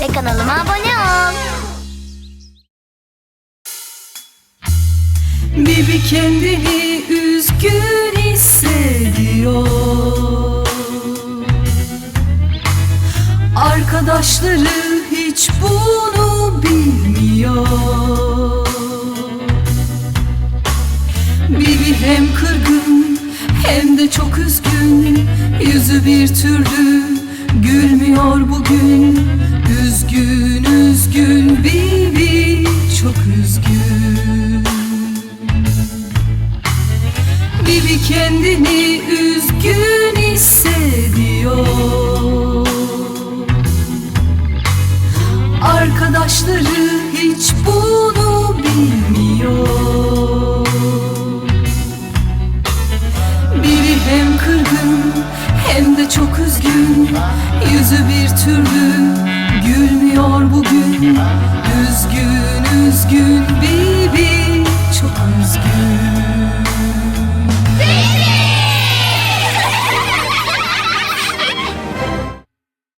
ve kanalıma abone ol. Bibi kendini üzgün hissediyor Arkadaşları hiç bunu bilmiyor Bibi hem kırgın hem de çok üzgün Yüzü bir türlü gülmüyor bugün. Üzgün üzgün Bibi çok üzgün. Bibi kendini üzgün hissediyor. Arkadaşları hiç bunu çok üzgün. Yüzü bir türlü gülmüyor bugün